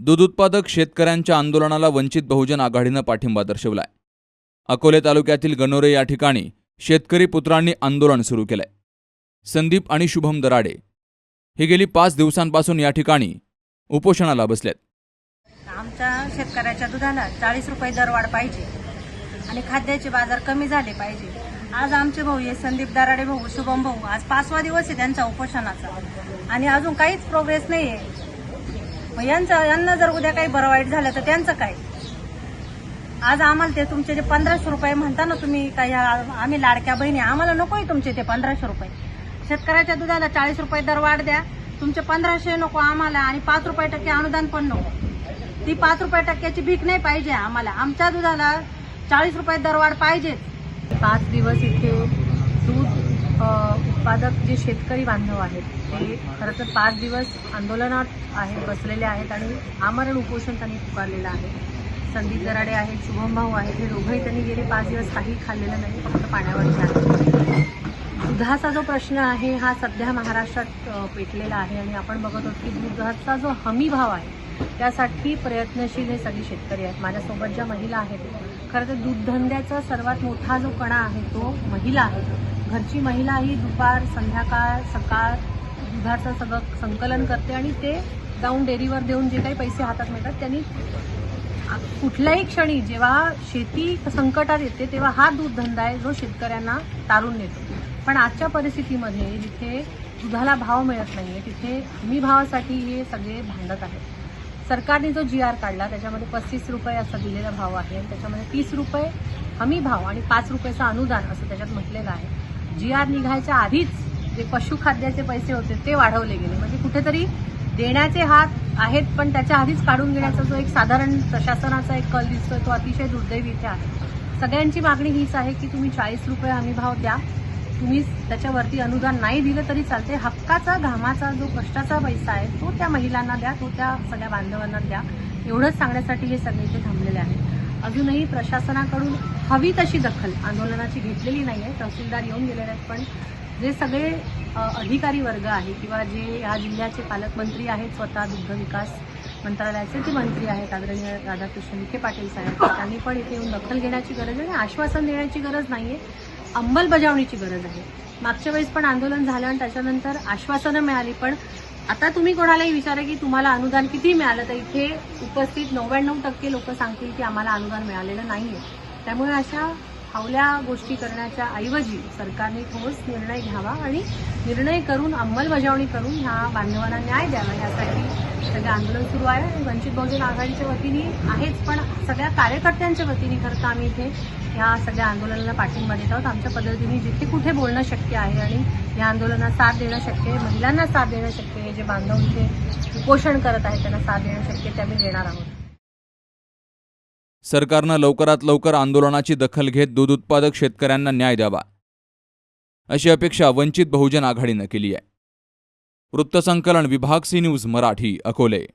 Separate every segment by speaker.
Speaker 1: दूध उत्पादक शेतकऱ्यांच्या आंदोलनाला वंचित बहुजन आघाडीनं पाठिंबा दर्शवलाय. अकोले तालुक्यातील गणोरे या ठिकाणी शेतकरी पुत्रांनी आंदोलन सुरू केलंय. संदीप आणि शुभम दराडे हे गेली पाच दिवसांपासून या ठिकाणी उपोषणाला बसलेत.
Speaker 2: आमच्या शेतकऱ्याच्या दुधाला चाळीस रुपये दरवाढ पाहिजे आणि खाद्याचे बाजार कमी झाले पाहिजे. आज आमचे भाऊ हे संदीप दराडे भाऊ शुभम भाऊ आज पाचवा दिवस आहे त्यांचा उपोषणाचा. आणि अजून काहीच प्रोग्रेस नाही आहे मग यांचं यांना जर उद्या काही बरं वाईट झालं तर त्यांचं काय? आज आम्हाला ते तुमचे जे पंधराशे रुपये म्हणता ना तुम्ही काही आम्ही लाडक्या बहिणी आम्हाला नकोय तुमचे ते पंधराशे रुपये. शेतकऱ्याच्या दुधाला चाळीस रुपये दर वाढ द्या. तुमचे पंधराशे नको आम्हाला आणि पाच रुपये टक्के अनुदान पण नको. ती पाच रुपये टक्क्याची भीक नाही पाहिजे आम्हाला. आमच्या दुधाला चाळीस रुपये दरवाढ पाहिजेच.
Speaker 3: पाच दिवस इथे उत्पादक जे शेतकरी बांधव आहेत ते खरं तर पाच दिवस आंदोलनात आहेत बसलेले आहेत आणि आमरण उपोषण त्यांनी पुकारलेलं आहे. संदीप दराडे आहेत शुभम भाऊ आहेत हे दोघंही त्यांनी गेले पाच दिवस काही खाल्लेलं नाही फक्त पाण्यावरचे आहे. दुधाचा जो प्रश्न आहे हा सध्या महाराष्ट्रात पेटलेला आहे आणि आपण बघत आहोत की दुधाचा जो हमी भाव आहे त्यासाठी प्रयत्नशील हे सगळे शेतकरी आहेत. माझ्यासोबत ज्या महिला आहेत खरं तर दूधधंद्याचा सर्वात मोठा जो कणा आहे तो महिला आहे. घरची महिला ही दुपार संध्याकाळ सकाळ दुधाचं सगळं संकलन करते आणि ते जाऊन डेअरीवर देऊन जे काही पैसे हातात मिळतात त्यांनी कुठल्याही क्षणी जेव्हा शेती संकटात येते तेव्हा हा दूध धंदा आहे जो शेतकऱ्यांना तारून नेतो. पण आजच्या परिस्थितीमध्ये जिथे दुधाला भाव मिळत नाहीये तिथे हमी भावासाठी हे सगळे भांडत आहेत. सरकारने जो जी आर काढला त्याच्यामध्ये पस्तीस रुपये असा दिलेला भाव आहे आणि त्याच्यामध्ये तीस रुपये हमी भाव आणि पाच रुपयाचं अनुदान असं त्याच्यात म्हटलेलं आहे. जी आर निघायच्या आधीच जे पशुखाद्याचे पैसे होते ते वाढवले गेले. म्हणजे कुठेतरी देण्याचे हात आहेत पण त्याच्या आधीच काढून घेण्याचा जो एक साधारण प्रशासनाचा एक कल दिसतोय तो अतिशय दुर्दैवी इथे आहे. सगळ्यांची मागणी हीच आहे की तुम्ही चाळीस रुपये हमी भाव द्या. तुम्ही त्याच्यावरती अनुदान नाही दिलं तरी चालते हक्काचा घामाचा जो कष्टाचा पैसा आहे तो त्या महिलांना द्या तो त्या सगळ्या बांधवांना द्या. एवढंच सांगण्यासाठी हे सगळे इथे थांबलेले आहेत. अजूनही प्रशासनाकडून हवी तशी दखल आंदोलनाची घेतलेली नाही आहे तहसीलदार येऊन गेलेले आहेत पण जे सगळे अधिकारी वर्ग आहे किंवा जे ह्या जिल्ह्याचे पालकमंत्री आहेत स्वतः दुग्ध विकास मंत्रालयाचे जे मंत्री आहेत आदरणीय राधाकृष्ण विखे पाटील साहेब त्यांनी पण इथे येऊन दखल घेण्याची गरज आहे आणि आश्वासन देण्याची गरज नाही आहे अंमलबजावणीची गरज आहे. मागच्या वेळेस पण आंदोलन झालं आणि त्याच्यानंतर आश्वासनं मिळाली. पण आता तुम्ही कोणालाही विचारा की तुम्हाला अनुदान किती मिळालं? तर इथे उपस्थित नव्याण्णव टक्के लोक सांगतील की आम्हाला अनुदान मिळालेलं नाही त्यामुळे अशा फावल्या गोष्टी करण्याच्या ऐवजी सरकारने ठोस निर्णय घ्यावा आणि निर्णय करून अंमलबजावणी करून ह्या बांधवांना न्याय द्यावा. यासाठी सगळं आंदोलन सुरू आहे आणि वंचित बहुजन आघाडीच्या वतीने आहेच पण सगळ्या कार्यकर्त्यांच्या वतीने खरं तर आम्ही इथे ह्या सगळ्या आंदोलनाला पाठिंबा देत आहोत. आमच्या पद्धतीने जिथे कुठे बोलणं शक्य आहे आणि या आंदोलनात साथ देणं शक्य आहे महिलांना साथ देणं शक्य आहे जे बांधव इथे उपोषण करत आहेत त्यांना साथ देणं शक्य आहे ते आम्ही देणार आहोत.
Speaker 1: सरकारनं लवकरात लवकर आंदोलनाची दखल घेत दूध उत्पादक शेतकऱ्यांना न्याय द्यावा. अशी अपेक्षा वंचित बहुजन आघाडीनं केली आहे. वृत्तसंकलन विभाग सी न्यूज मराठी अकोले.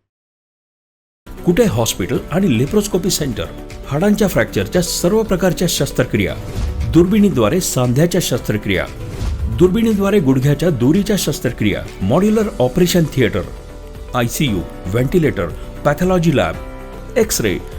Speaker 4: कुठे हॉस्पिटल आणि लेप्रोस्कोपी सेंटर? हाडांच्या फ्रॅक्चरच्या सर्व प्रकारच्या शस्त्रक्रिया. दुर्बिणीद्वारे सांध्याच्या शस्त्रक्रिया. दुर्बिणीद्वारे गुडघ्याच्या दोरीच्या शस्त्रक्रिया. Modular operation theatre. I C U ventilator pathology lab. X ray